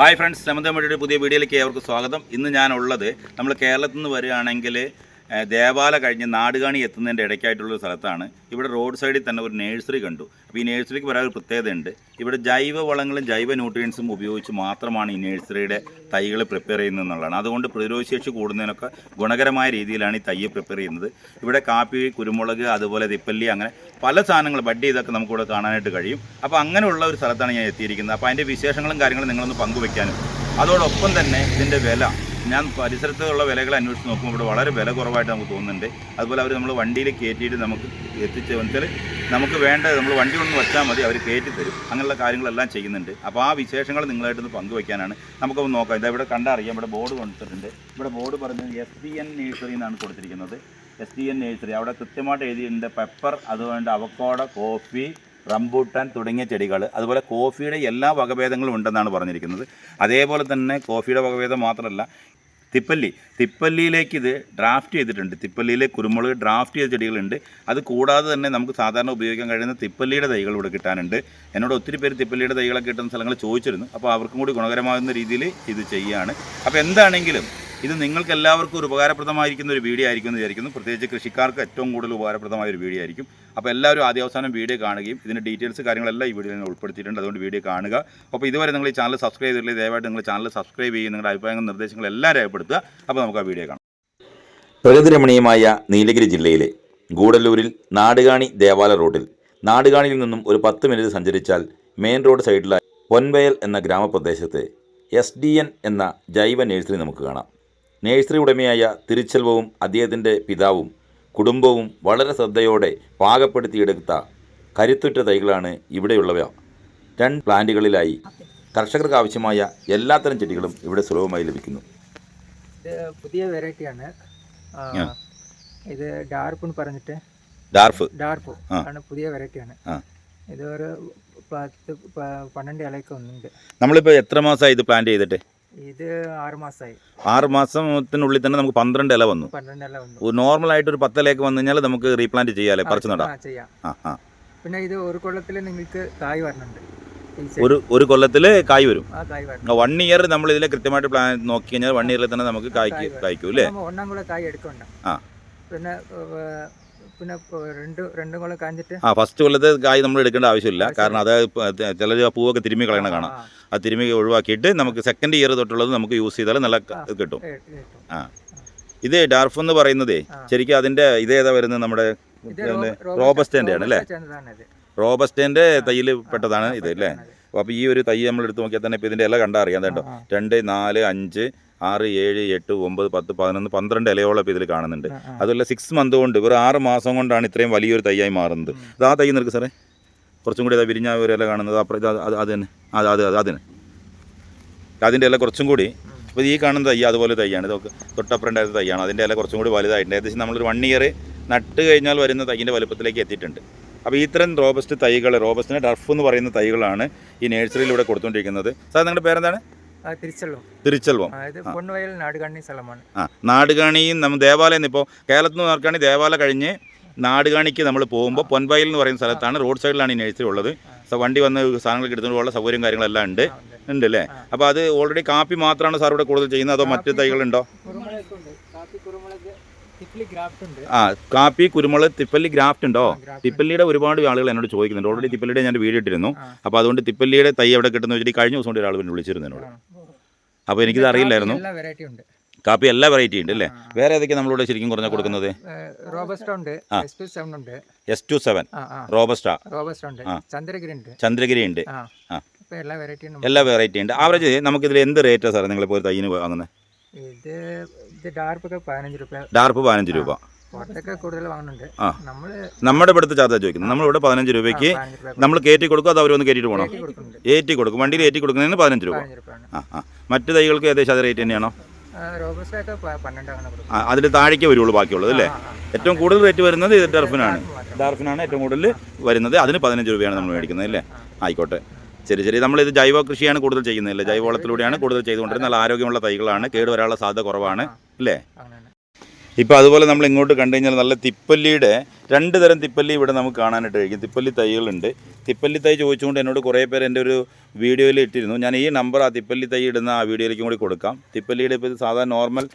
Hi friends സമന്തമഴിയുടെ പുതിയ വീഡിയോയിലേക്ക് അവർക്ക് സ്വാഗതം. ഇന്ന് ഞാനുള്ളത് നമ്മൾ കേരളത്തിൽ നിന്ന് വരികയാണെങ്കിൽ ദേവാല കഴിഞ്ഞ് നാടുകാണി എത്തുന്നതിന്റെ ഇടയ്ക്കായിട്ടുള്ളൊരു സ്ഥലത്താണ്. ഇവിടെ റോഡ് സൈഡിൽ തന്നെ ഒരു നേഴ്സറി കണ്ടു. അപ്പോൾ ഈ നേഴ്സറിക്ക് വരാൻ ഒരു പ്രത്യേകതയുണ്ട്. ഇവിടെ ജൈവ വളങ്ങളും ജൈവ ന്യൂട്രിയൻസും ഉപയോഗിച്ച് മാത്രമാണ് ഈ നേഴ്സറിയുടെ തൈകൾ പ്രിപ്പയർ ചെയ്യുന്നത് എന്നുള്ളതാണ്. അതുകൊണ്ട് പ്രതിരോധശേഷി കൂടുന്നതിനൊക്കെ ഗുണകരമായ രീതിയിലാണ് ഈ തൈ പ്രിപ്പയർ ചെയ്യുന്നത്. ഇവിടെ കാപ്പി കുരുമുളക് അതുപോലെ തിപ്പല്ലി അങ്ങനെ പല സാധനങ്ങൾ ബഡ് ചെയ്തൊക്കെ നമുക്കിവിടെ കാണാനായിട്ട് കഴിയും. അപ്പോൾ അങ്ങനെയുള്ള ഒരു സ്ഥലത്താണ് ഞാൻ എത്തിയിരിക്കുന്നത്. അപ്പോൾ അതിന്റെ വിശേഷങ്ങളും കാര്യങ്ങളും നിങ്ങളൊന്ന് പങ്കുവയ്ക്കാനും അതോടൊപ്പം തന്നെ ഇതിന്റെ വില. ഞാൻ പരിസരത്തുള്ള വിലകൾ അന്വേഷിച്ച് നോക്കുമ്പോൾ ഇവിടെ വളരെ വില കുറവായിട്ട് നമുക്ക് തോന്നുന്നുണ്ട്. അതുപോലെ അവർ നമ്മൾ വണ്ടിയിൽ കയറ്റിയിട്ട് നമുക്ക് എത്തിച്ച് വെച്ചാൽ നമുക്ക് വേണ്ട നമ്മൾ വണ്ടി ഒന്ന് വെച്ചാൽ മതി അവർ കയറ്റി തരും. അങ്ങനെയുള്ള കാര്യങ്ങളെല്ലാം ചെയ്യുന്നുണ്ട്. അപ്പോൾ ആ വിശേഷങ്ങൾ നിങ്ങളായിട്ടൊന്ന് പങ്കുവയ്ക്കാനാണ് നമുക്കൊന്ന് നോക്കാം. ഇതാ ഇവിടെ കണ്ടറിയാം. ഇവിടെ ബോർഡ് കൊടുത്തിട്ടുണ്ട്. ഇവിടെ ബോർഡ് പറഞ്ഞത് എസ് ഡി എൻ നേഴ്സറി എന്നാണ് കൊടുത്തിരിക്കുന്നത്. എസ് ഡി എൻ നേഴ്സറി അവിടെ കൃത്യമായിട്ട് എഴുതിയിട്ടുണ്ട് പെപ്പർ അതുകൊണ്ട് അവക്കോട കോഫി റംബൂട്ടാൻ തുടങ്ങിയ ചെടികൾ അതുപോലെ കോഫിയുടെ എല്ലാ വകഭേദങ്ങളും ഉണ്ടെന്നാണ് പറഞ്ഞിരിക്കുന്നത്. അതേപോലെ തന്നെ കോഫിയുടെ വകഭേദം മാത്രമല്ല തിപ്പല്ലി. തിപ്പല്ലിയിലേക്ക് ഇത് ഡ്രാഫ്റ്റ് ചെയ്തിട്ടുണ്ട്. തിപ്പല്ലിയിലെ കുരുമുളക് ഡ്രാഫ്റ്റ് ചെയ്ത ചെടികളുണ്ട്. അത് കൂടാതെ തന്നെ നമുക്ക് സാധാരണ ഉപയോഗിക്കാൻ കഴിയുന്ന തിപ്പല്ലിയുടെ തൈകൾ ഇവിടെ കിട്ടാനുണ്ട്. എന്നോട് ഒത്തിരി പേര് തിപ്പല്ലിയുടെ തൈകളൊക്കെ കിട്ടുന്ന സ്ഥലങ്ങൾ ചോദിച്ചിരുന്നു. അപ്പോൾ അവർക്കും കൂടി ഗുണകരമാകുന്ന രീതിയിൽ ഇത് ചെയ്യുകയാണ് അപ്പോൾ എന്താണെങ്കിലും ഇത് നിങ്ങൾക്ക് എല്ലാവർക്കും ഒരു ഉപകാരപ്രദമായിരിക്കുന്ന ഒരു വീഡിയോ ആയിരിക്കും എന്ന് വിചാരിക്കുന്നു. പ്രത്യേകിച്ച് കൃഷിക്കാർക്ക് ഏറ്റവും കൂടുതൽ ഉപകാരപ്രദമായ ഒരു വീഡിയോ ആയിരിക്കും. അപ്പോൾ എല്ലാവരും ആദ്യ അവസാനം വീഡിയോ കാണുകയും ഇതിന്റെ ഡീറ്റെയിൽസ് കാര്യങ്ങളെല്ലാം ഈ വീഡിയോയിൽ ഉൾപ്പെടുത്തിയിട്ടുണ്ട്. അതുകൊണ്ട് വീഡിയോ കാണുക. അപ്പോൾ ഇതുവരെ നിങ്ങൾ ഈ ചാനൽ സബ്സ്ക്രൈബ് ചെയ്തിട്ടില്ല ദയവായിട്ട് നിങ്ങൾ ചാനൽ സബ്സ്ക്രൈബ് ചെയ്യും നിങ്ങളുടെ അഭിപ്രായങ്ങൾ നിർദ്ദേശങ്ങൾ എല്ലാം രേഖപ്പെടുത്തുക. അപ്പോൾ നമുക്ക് ആ വീഡിയോ കാണാം. പ്രകൃതിരമണീയമായ നീലഗിരി ജില്ലയിലെ ഗൂഡല്ലൂരിൽ നാടുകാണി ദേവാല റോഡിൽ നാടുകാണിയിൽ നിന്നും ഒരു പത്ത് മിനിറ്റ് സഞ്ചരിച്ചാൽ മെയിൻ റോഡ് സൈഡിലായി പൊൻവയൽ എന്ന ഗ്രാമപ്രദേശത്ത് എസ് ഡി എൻ എന്ന ജൈവ നേഴ്സറി നമുക്ക് കാണാം. നേഴ്സറി ഉടമയായ തിരുച്ചെൽവവും അദ്ദേഹത്തിന്റെ പിതാവും കുടുംബവും വളരെ ശ്രദ്ധയോടെ പാകപ്പെടുത്തിയെടുത്ത കരുത്തുറ്റ തൈകളാണ് ഇവിടെയുള്ളവ. രണ്ട് പ്ലാന്റുകളിലായി കർഷകർക്ക് ആവശ്യമായ എല്ലാത്തരം ചെടികളും ഇവിടെ സുലഭമായി ലഭിക്കുന്നു. ഇത് പുതിയ വെറൈറ്റിയാണ് ഇത് ഡാർഫ് എന്ന് പറഞ്ഞിട്ട് ഡാർഫ്. ഡാർപ്പ് ആണ് പുതിയ വെറൈറ്റിയാണ്. ഇത് ഒരു പത്ത് പന്ത്രണ്ട് ഇലയൊക്കെ ഒന്നുണ്ട് നമ്മളിപ്പോൾ എത്ര മാസമായി ഇത് പ്ലാന്റ് ചെയ്തിട്ട്? ഇത് ആറ് മാസമായി ആറ് മാസത്തിനുള്ളിൽ തന്നെ നമുക്ക് പന്ത്രണ്ട് ഇല വന്നു. പന്ത്രണ്ട് ഇല വന്നു. നോർമൽ ആയിട്ട് ഒരു പത്തലേക്ക് വന്നു കഴിഞ്ഞാൽ നമുക്ക് റീപ്ലാന്റ് ചെയ്യാല്ലേ പറിച്ചു നടാം. ചെയ്യാം. പിന്നെ ഇത് ഒരു കൊല്ലത്തിൽ നിങ്ങൾക്ക് കായ് വരണുണ്ട്. ഒരു ഒരു കൊല്ലത്തിൽ കായ് വരും. വൺ ഇയർ നമ്മൾ ഇതിൽ കൃത്യമായിട്ട് പ്ലാൻ നോക്കി കഴിഞ്ഞാൽ വൺ ഇയറിൽ തന്നെ നമുക്ക് കായ്ക്ക് കായ്ക്കും അല്ലേ? ഒന്നാം കൂടെ കായ് എടുക്കണ്ട. ആ. പിന്നെ പിന്നെ രണ്ട് രണ്ടും കൊല്ലം കാഞ്ഞിട്ട് ആ ഫസ്റ്റ് കൊല്ലത്തെ കായ് നമ്മൾ എടുക്കേണ്ട ആവശ്യമില്ല. കാരണം അത് ചിലർ ആ പൂവൊക്കെ തിരുമ്മി കളയണ കാണാം. ആ, തിരുമ്മി ഒഴിവാക്കിയിട്ട് നമുക്ക് സെക്കൻഡ് ഇയർ തൊട്ടുള്ളത് നമുക്ക് യൂസ് ചെയ്താൽ നല്ല കിട്ടും. ആ. ഇത് ഡാർഫ് എന്ന് പറയുന്നതേ. ശരിക്കും അതിന്റെ ഇതേതാ വരുന്നത് നമ്മുടെ റോബസ്റ്റേന്റെ ആണ് അല്ലേ. റോബസ്റ്റേന്റെ തയ്യിൽ പെട്ടതാണ് ഇത് അല്ലേ. അപ്പോൾ ഈ ഒരു തൈ നമ്മൾ എടുത്ത് നോക്കിയാൽ തന്നെ ഇപ്പോൾ ഇതിന്റെ ഇല കണ്ടാൽ അറിയാം. കേട്ടോ. രണ്ട് നാല് അഞ്ച് ആറ് ഏഴ് എട്ട് ഒമ്പത് പത്ത് പതിനൊന്ന് പന്ത്രണ്ട് ഇലയോളം ഇപ്പോൾ ഇതിൽ കാണുന്നുണ്ട്. അതുപോലെ സിക്സ് മന്ത് കൊണ്ട് ഒരു ആറ് മാസം കൊണ്ടാണ് ഇത്രയും വലിയൊരു തൈയായി മാറുന്നത്. അത് ആ തൈ നിൽക്ക് സാറേ. കുറച്ചും കൂടി ഇതാ വിരിഞ്ഞ ഒരു ഇല കാണുന്നത്. അപ്പുറം ഇത് അത് അത് അത് തന്നെ. അത് അത് അത് അതിന്. അതിന്റെ ഇല കുറച്ചും കൂടി അപ്പോൾ ഈ കാണുന്ന തൈ അതുപോലെ തൈയാണ്. ഇതൊക്കെ തൊട്ടപ്പുറണ്ടായിരുന്ന തൈയാണ്. അതിന്റെ ഇല കുറച്ചും കൂടി വലുതായിട്ടുണ്ട് ഏകദേശം നമ്മളൊരു വൺ ഇയർ നട്ട് കഴിഞ്ഞാൽ വരുന്ന തൈയിന്റെ വലുപ്പത്തിലേക്ക് എത്തിയിട്ടുണ്ട്. അപ്പോൾ ഇത്തരം റോബസ്റ്റ് തൈകൾ റോബസ്റ്റിന് ഡർഫ് എന്ന് പറയുന്ന തൈകളാണ് ഈ നഴ്സറിയിലൂടെ കൊടുത്തുകൊണ്ടിരിക്കുന്നത്. സാർ നിങ്ങളുടെ പേരെന്താണ്? തിരുച്ചെൽവം പൊന്നുവയൽ സ്ഥലമാണ്. ആ നാടുകാണിയും നമ്മൾ ദേവാലയം ഇപ്പോൾ കേരളത്തിൽ നിന്ന് നോക്കുകയാണെങ്കിൽ ദേവാലയം കഴിഞ്ഞ് നാടുകാണിക്ക് നമ്മൾ പോകുമ്പോൾ പൊൻവയൽ എന്ന് പറയുന്ന സ്ഥലത്താണ് റോഡ് സൈഡിലാണ് ഈ നഴ്സറി ഉള്ളത്. സോ വണ്ടി വന്ന് സാധനങ്ങൾ എടുത്തുകൊണ്ടുള്ള സൗകര്യം കാര്യങ്ങളെല്ലാം ഉണ്ട്. ഉണ്ട്. ഉണ്ട് അല്ലേ? അപ്പോൾ അത് ഓൾറെഡി കാപ്പി മാത്രമാണ് സാർ ഇവിടെ കൂടുതൽ ചെയ്യുന്നത്? അതോ മറ്റ് തൈകളുണ്ടോ കുരുമുളക് ഉണ്ട് കാപ്പി കുരുമുളക് തിപ്ലി ഗ്രാഫ്റ്റ് ഉണ്ട് ആ കാപ്പി കുരുമുളക് തിപ്പല്ലി ഗ്രാഫ്റ്റ് ഉണ്ടോ? തിപ്പല്ലിയുടെ ഒരുപാട് ആളുകൾ എന്നോട് ചോദിക്കുന്നുണ്ട്. ഓൾറെഡി തിപ്പല്ലിയുടെ ഞാൻ വീഡിയോ ഇട്ടിരുന്നു. അപ്പോൾ അതുകൊണ്ട് തിപ്പല്ലിയുടെ തൈ എവിടെ കിട്ടുന്ന വെച്ചിട്ട് കഴിഞ്ഞ ദിവസം കൊണ്ട് ഒരാൾ പിന്നെ വിളിച്ചിരുന്നു എന്നോട്. അപ്പോൾ എനിക്കിത് അറിയില്ലായിരുന്നു. കാപ്പി എല്ലാ വെറൈറ്റി ഉണ്ട് അല്ലേ. വേറെ ഏതൊക്കെ നമ്മളിവിടെ ശരിക്കും കുറഞ്ഞ കൊടുക്കുന്നത്? S two seven robusta Chandragiri ഉണ്ട്. എല്ലാ വെറൈറ്റി ഉണ്ട്. എല്ലാ വെറൈറ്റി ഉണ്ട്. ആവറേജ് നമുക്കിതിൽ എന്ത് റേറ്റാണ് സാറേ നിങ്ങളിപ്പോൾ ഒരു തൈന് വാങ്ങുന്നത് ഡാർപ്പ് പതിനഞ്ച് രൂപ. നമ്മുടെ ഇവിടുത്തെ ചാർജ് ചോദിക്കുന്നത് നമ്മളിവിടെ പതിനഞ്ച് രൂപയ്ക്ക് നമ്മൾ കയറ്റി കൊടുക്കും അത് അവർ വന്ന് കയറ്റിട്ട് പോകണം ഏറ്റി കൊടുക്കും. വണ്ടിയിൽ ഏറ്റി കൊടുക്കുന്നതിന് പതിനഞ്ച് രൂപ. ആ ആ. മറ്റു തൈകൾക്ക് ഏകദേശം അതേ റേറ്റ് തന്നെയാണോ? അതിൽ താഴേക്ക് വരുള്ളൂ ബാക്കിയുള്ളത് അല്ലേ. ഏറ്റവും കൂടുതൽ റേറ്റ് വരുന്നത് ഇത് ഡർഫിനാണ്. ടർഫിനാണ് ഏറ്റവും കൂടുതൽ വരുന്നത്. അതിന് പതിനഞ്ച് രൂപയാണ് നമ്മൾ മേടിക്കുന്നത് അല്ലേ? ആയിക്കോട്ടെ. ശരി ശരി. നമ്മളിത് ജൈവ കൃഷിയാണ് കൂടുതൽ ചെയ്യുന്നത് അല്ലേ? ജൈവ വളത്തിലൂടെയാണ് കൂടുതൽ ചെയ്തുകൊണ്ടിരുന്നത്. നല്ല ആരോഗ്യമുള്ള തൈകളാണ്. കേട് വരാനുള്ള സാധ്യത കുറവാണ്. അല്ലേ ഇപ്പോൾ അതുപോലെ നമ്മൾ ഇങ്ങോട്ട് കണ്ടു കഴിഞ്ഞാൽ നല്ല തിപ്പല്ലിയുടെ രണ്ട് തരം തിപ്പല്ലി ഇവിടെ നമുക്ക് കാണാനായിട്ട് കഴിക്കും. തിപ്പല്ലി തൈകളുണ്ട്. തിപ്പല്ലി തൈ ചോദിച്ചുകൊണ്ട് എന്നോട് കുറേ പേര് എന്റെ ഒരു വീഡിയോയിൽ ഇട്ടിരുന്നു. ഞാൻ ഈ നമ്പർ ആ തിപ്പല്ലി തൈ ഇടുന്ന ആ വീഡിയോയിലേക്കും കൂടി കൊടുക്കാം. തിപ്പല്ലിയുടെ ഇപ്പോൾ സാധാരണ നോർമൽ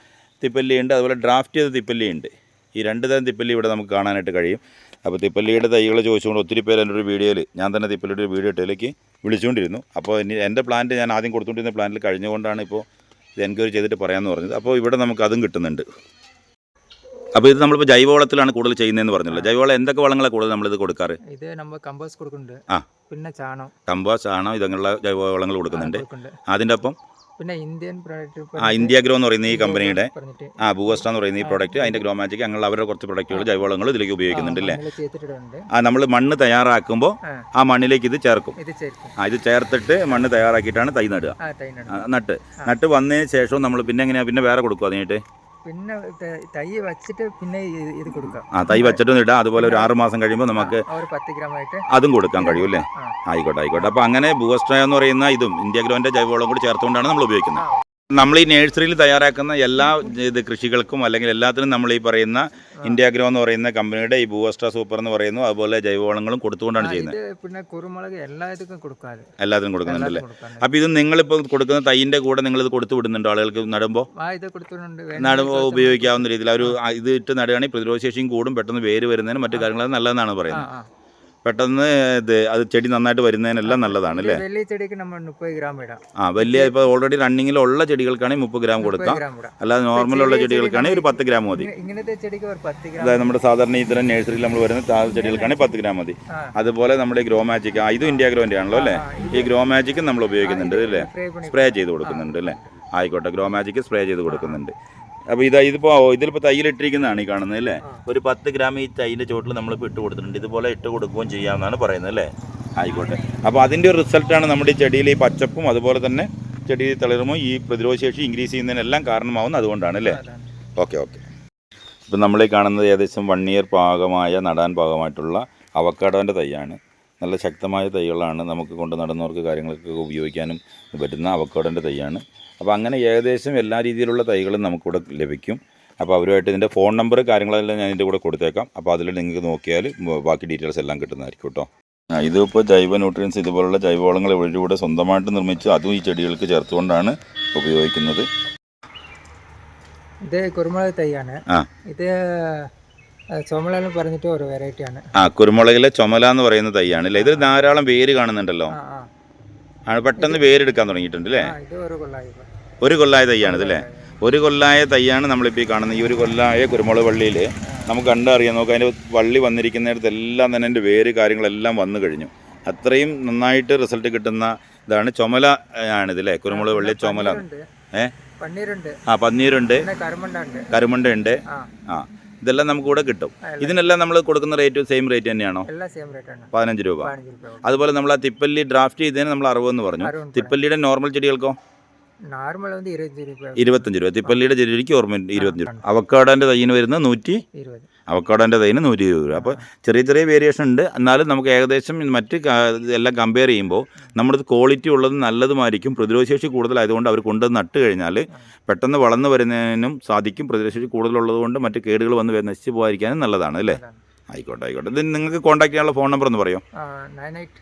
തിപ്പല്ലി ഉണ്ട് അതുപോലെ ഡ്രാഫ്റ്റ് ചെയ്ത തിപ്പല്ലി ഉണ്ട് ഈ രണ്ട് തരം തിപ്പല്ലി ഇവിടെ നമുക്ക് കാണാനായിട്ട് കഴിയും. അപ്പോൾ തിപ്പല്ലിയുടെ തൈകൾ ചോദിച്ചുകൊണ്ട് ഒത്തിരി പേര് എന്റെ ഒരു വീഡിയോയിൽ ഞാൻ തന്നെ തിപ്പല്ലിയുടെ ഒരു വീഡിയോ ഇട്ടതിലേക്ക് വിളിച്ചുകൊണ്ടിരുന്നു. അപ്പോൾ ഇനി എന്റെ പ്ലാന്റ് ഞാൻ ആദ്യം കൊടുത്തുകൊണ്ടിരുന്ന പ്ലാന്റിൽ കഴിഞ്ഞുകൊണ്ടാണ് ഇപ്പോൾ ഇത് എൻക്വയറി ചെയ്തിട്ട് പറയാമെന്ന് പറഞ്ഞത്. അപ്പോൾ ഇവിടെ നമുക്ക് അതും കിട്ടുന്നുണ്ട്. അപ്പോൾ ഇത് നമ്മളിപ്പോൾ ജൈവവളത്തിലാണ് കൂടുതൽ ചെയ്യുന്നതെന്ന് പറഞ്ഞല്ലോ. ജൈവവളം എന്തൊക്കെ വളങ്ങളാണ് കൂടുതൽ നമ്മളിത് കൊടുക്കാറ്? ഇത് നമ്മൾ കമ്പോസ് കൊടുക്കുന്നുണ്ട്. ആ. പിന്നെ ചാണകം. കമ്പോസ് ചാണകം ഇതങ്ങനെയുള്ള ജൈവവളങ്ങൾ കൊടുക്കുന്നുണ്ട്. കൊടുക്കുന്നുണ്ട്. അതിന്റെ ഒപ്പം പിന്നെ ഇന്ത്യൻ പ്രോഡക്റ്റ് ആ ഇന്ത്യ ഗ്രോ എന്ന് പറയുന്ന ഈ കമ്പനിയുടെ ആ ബൂവസ്റ്റ എന്ന് പറയുന്ന ഈ പ്രോഡക്റ്റ് അതിന്റെ ഗ്രോ മാജിക് അങ്ങനെയുള്ള അവരുടെ കുറച്ച് പ്രൊഡക്റ്റുകൾ ജൈവവളങ്ങൾ ഇതിലേക്ക് ഉപയോഗിക്കുന്നുണ്ട് അല്ലേ ആ നമ്മൾ മണ്ണ് തയ്യാറാക്കുമ്പോൾ ആ. മണ്ണിലേക്ക് ഇത് ചേർക്കും. ആ ഇത് ചേർത്തിട്ട് മണ്ണ് തയ്യാറാക്കിയിട്ടാണ് തൈ നടുക. നട്ട്. നട്ട് വന്നതിന് ശേഷം നമ്മൾ പിന്നെ എങ്ങനെയാ പിന്നെ വേറെ കൊടുക്കും അതിനായിട്ട്? പിന്നെ ത- വെച്ചിട്ട് പിന്നെ ഇത് കൊടുക്കാം. ആ തൈ വെച്ചിട്ടും ഇടാം. അതുപോലെ ഒരു ആറ് മാസം കഴിയുമ്പോൾ നമുക്ക് പത്ത് അതും കൊടുക്കാൻ കഴിയും അല്ലേ. ആയിക്കോട്ടെ ആയിക്കോട്ടെ. അപ്പോൾ അങ്ങനെ ബൂസ്ട്ര എന്ന് പറയുന്ന ഇതും ഇന്ത്യ ഗ്രോന്റെ ജൈവവളം കൂടി ചേർത്തുകൊണ്ടാണ് നമ്മൾ ഉപയോഗിക്കുന്നത്. നമ്മൾ ഈ നഴ്സറിയിൽ തയ്യാറാക്കുന്ന എല്ലാ ഇത് കൃഷികൾക്കും അല്ലെങ്കിൽ എല്ലാത്തിനും നമ്മൾ ഈ പറയുന്ന ഇന്ത്യ ഗ്രോ എന്ന് പറയുന്ന കമ്പനിയുടെ ഈ ബൂവസ്ട്ര സൂപ്പർ എന്ന് പറയുന്നു. അതുപോലെ ജൈവവളങ്ങളും കൊടുത്തുകൊണ്ടാണ് ചെയ്യുന്നത്. പിന്നെ കുരുമുളക് എല്ലാത്തിനും കൊടുക്കാറ്. എല്ലാത്തിനും കൊടുക്കുന്നുണ്ട് അല്ലേ? കൊടുക്കാൻ അപ്പോൾ ഇത് നിങ്ങളിപ്പോൾ കൊടുക്കുന്ന തൈന്റെ കൂടെ നിങ്ങൾ ഇത് കൊടുത്തു വിടുന്നുണ്ടോ? ആളുകൾക്ക് നടുമ്പോൾ നടുമ്പോൾ ഉപയോഗിക്കാവുന്ന രീതിയിൽ. ഒരു ഇത് ഇട്ട് നടുകയാണെങ്കിൽ പ്രതിരോധശേഷിയും കൂടും പെട്ടെന്ന് വേര് വരുന്നതിനും മറ്റു കാര്യങ്ങളും നല്ലതെന്നാണ് പറയുന്നത്. പെട്ടെന്ന് ഇത് അത് ചെടി നന്നായിട്ട് വരുന്നതിനെല്ലാം നല്ലതാണ് അല്ലേ? വലിയ ചെടിക്ക് നമ്മൾ മുപ്പത് ഗ്രാം ഇടാം. ആ വലിയ ഇപ്പോൾ ഓൾറെഡി റണ്ണിങ്ങിലുള്ള ചെടികൾക്കാണെങ്കിൽ മുപ്പത് ഗ്രാം കൊടുക്കാം. അല്ലാതെ നോർമലുള്ള ചെടികൾക്കാണെങ്കിൽ ഒരു പത്ത് ഗ്രാം മതി. ഇങ്ങനത്തെ ചെടിക്ക് ഒരു പത്ത് ഗ്രാം അതായത് നമ്മുടെ സാധാരണ ഇത്തരം നഴ്സറിയിൽ നമ്മൾ വരുന്ന ചെടികൾക്കാണെങ്കിൽ പത്ത് ഗ്രാം മതി. അതുപോലെ നമ്മുടെ ഗ്രോ മാജിക് ഇതും ഇന്ത്യ ഗ്രോന്റെ ആണല്ലോ അല്ലേ? ഈ ഗ്രോ മാജിക്കും നമ്മൾ ഉപയോഗിക്കുന്നുണ്ട് അല്ലേ? സ്പ്രേ ചെയ്ത് കൊടുക്കുന്നുണ്ട് അല്ലേ? ആയിക്കോട്ടെ ഗ്രോ മാജിക്ക് സ്പ്രേ ചെയ്ത് കൊടുക്കുന്നുണ്ട്. അപ്പോൾ ഇതാ ഇതിപ്പോൾ ഇതിലിപ്പോൾ തൈയിലിട്ടിരിക്കുന്നതാണ് ഈ കാണുന്നത് അല്ലേ? ഒരു പത്ത് ഗ്രാം ഈ തൈന്റെ ചോട്ടിൽ നമ്മളിപ്പോൾ ഇട്ട് കൊടുത്തിട്ടുണ്ട്. ഇതുപോലെ ഇട്ട് കൊടുക്കുകയും ചെയ്യാമെന്നാണ് പറയുന്നത് അല്ലേ? ആയിക്കോട്ടെ. അപ്പോൾ അതിന്റെ ഒരു റിസൾട്ടാണ് നമ്മുടെ ഈ ചെടിയിൽ ഈ പച്ചപ്പും അതുപോലെ തന്നെ ചെടിയിൽ തളിർമോ ഈ പ്രതിരോധശേഷി ഇൻക്രീസ് ചെയ്യുന്നതിനെല്ലാം കാരണമാവുന്നത് അതുകൊണ്ടാണ് അല്ലേ. Okay okay. ഇപ്പം നമ്മൾ ഈ കാണുന്നത് ഏകദേശം വൺ ഇയർ പാകമായ നടാൻ പാകമായിട്ടുള്ള അവക്കാടോന്റെ തൈയാണ്. നല്ല ശക്തമായ തൈകളാണ് നമുക്ക് കൊണ്ട് നടന്നവർക്ക് കാര്യങ്ങൾക്ക് ഉപയോഗിക്കാനും പറ്റുന്ന അവക്കാടോന്റെ തൈയാണ്. അപ്പോൾ അങ്ങനെ ഏകദേശം എല്ലാ രീതിയിലുള്ള തൈകളും നമുക്കിവിടെ ലഭിക്കും. അപ്പോൾ അവരുമായിട്ട് ഇതിന്റെ ഫോൺ നമ്പർ കാര്യങ്ങളെല്ലാം ഞാൻ ഇതിന്റെ കൂടെ കൊടുത്തേക്കാം. അപ്പോൾ അതിൽ നിങ്ങൾക്ക് നോക്കിയാൽ ബാക്കി ഡീറ്റെയിൽസ് എല്ലാം കിട്ടുന്നതായിരിക്കും കേട്ടോ. ഇതിപ്പോൾ ജൈവ ന്യൂട്രിയൻസ് ഇതുപോലുള്ള ജൈവവളങ്ങൾ ഇവരിലൂടെ സ്വന്തമായിട്ട് നിർമ്മിച്ച് അതും ഈ ചെടികൾക്ക് ചേർത്തുകൊണ്ടാണ് ഉപയോഗിക്കുന്നത്. ഇത് കുരുമുളക് തൈയാണ്. ആ. ഇത് ചുമലെന്ന് പറഞ്ഞിട്ട് ഒരു വെറൈറ്റിയാണ് ആ കുരുമുളകിലെ ചുമല എന്ന് പറയുന്ന തൈയാണ്. അല്ലേ? ഇതിൽ ധാരാളം വേര് കാണുന്നുണ്ടല്ലോ. പെട്ടെന്ന് വേരെടുക്കാൻ തുടങ്ങിയിട്ടുണ്ട് അല്ലേ ഒരു കൊല്ലായ തൈയാണ് ഇതല്ലേ? ഒരു കൊല്ലായ. തൈയാണ് നമ്മളിപ്പോൾ ഈ കാണുന്നത് ഈ ഒരു കൊല്ലായ കുരുമുളക് വള്ളിയിൽ നമുക്ക് കണ്ടറിയാം. നമുക്ക് അതിന്റെ വള്ളി വന്നിരിക്കുന്നിടത്ത് എല്ലാം തന്നെ അതിന്റെ വേര് കാര്യങ്ങളെല്ലാം വന്നു കഴിഞ്ഞു. അത്രയും നന്നായിട്ട് റിസൾട്ട് കിട്ടുന്ന ഇതാണ് ചുമല ആണിത് അല്ലേ കുരുമുളക് വള്ളി ചുമല. ഏഹ് ആ പന്നീരുണ്ട്. പിന്നെ കരുമണ്ട ഉണ്ട് ആ. ഇതെല്ലാം നമുക്ക് ഇവിടെ കിട്ടും ഇതിനെല്ലാം നമ്മൾ കൊടുക്കുന്ന റേറ്റ് സെയിം റേറ്റ് തന്നെയാണോ? പതിനഞ്ച് രൂപ. അതുപോലെ നമ്മൾ ആ തിപ്പല്ലി ഡ്രാഫ്റ്റ് ചെയ്തതിന് നമ്മൾ അറുപതെന്ന് പറഞ്ഞു. തിപ്പല്ലിയുടെ നോർമൽ ചെടികൾക്കോ? ഇരുപത്തഞ്ച് രൂപ. തിപ്പല്ലിയുടെ ചെടിക്ക് ഓർമ്മ ഇരുപത്തഞ്ച് രൂപ. അവക്കാടോന്റെ തയ്യിന് വരുന്ന നൂറ്റി അവക്കാടോന്റെ തൈന് നൂറ്റി ഇരുപത് രൂപ. അപ്പോൾ ചെറിയ ചെറിയ വേരിയേഷൻ ഉണ്ട്. എന്നാലും നമുക്ക് ഏകദേശം മറ്റ് എല്ലാം കമ്പയർ ചെയ്യുമ്പോൾ നമ്മുടെ ക്വാളിറ്റി ഉള്ളത് നല്ലതുമായിരിക്കും. പ്രതിരോധശേഷി കൂടുതലായതുകൊണ്ട് അവർ കൊണ്ട് നട്ട് കഴിഞ്ഞാൽ പെട്ടെന്ന് വളർന്നു വരുന്നതിനും സാധിക്കും. പ്രതിരോധശേഷി കൂടുതലുള്ളത് കൊണ്ട് മറ്റ് കേടുകൾ വന്ന് നശിച്ചു പോകാതിരിക്കാനും നല്ലതാണ് അല്ലേ. ആയിക്കോട്ടെ ആയിക്കോട്ടെ. ഇത് നിങ്ങൾക്ക് കോൺടാക്ട് ചെയ്യാനുള്ള ഫോൺ നമ്പർ ഒന്ന് പറയോ? നയൻ എയ്റ്റ്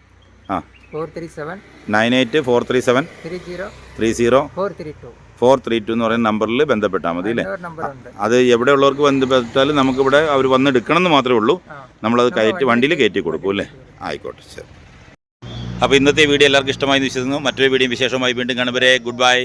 ആ. Four three seven nine eight four three seven three zero three zero four three two four three two എന്ന് പറയുന്ന നമ്പറിൽ ബന്ധപ്പെട്ടാൽ മതി അല്ലേ? അത് എവിടെയുള്ളവർക്ക് ബന്ധപ്പെട്ടാലും നമുക്കിവിടെ അവർ വന്നെടുക്കണം എന്ന് മാത്രമേ ഉള്ളൂ. നമ്മളത് കയറ്റി വണ്ടിയിൽ കയറ്റി കൊടുക്കും അല്ലേ? ആയിക്കോട്ടെ ശരി. അപ്പോൾ ഇന്നത്തെ വീഡിയോ എല്ലാവർക്കും ഇഷ്ടമായി വിശ്വസിക്കുന്നു. മറ്റൊരു വീഡിയോ വിശേഷമായി വീണ്ടും കാണുവരെ ഗുഡ് ബൈ.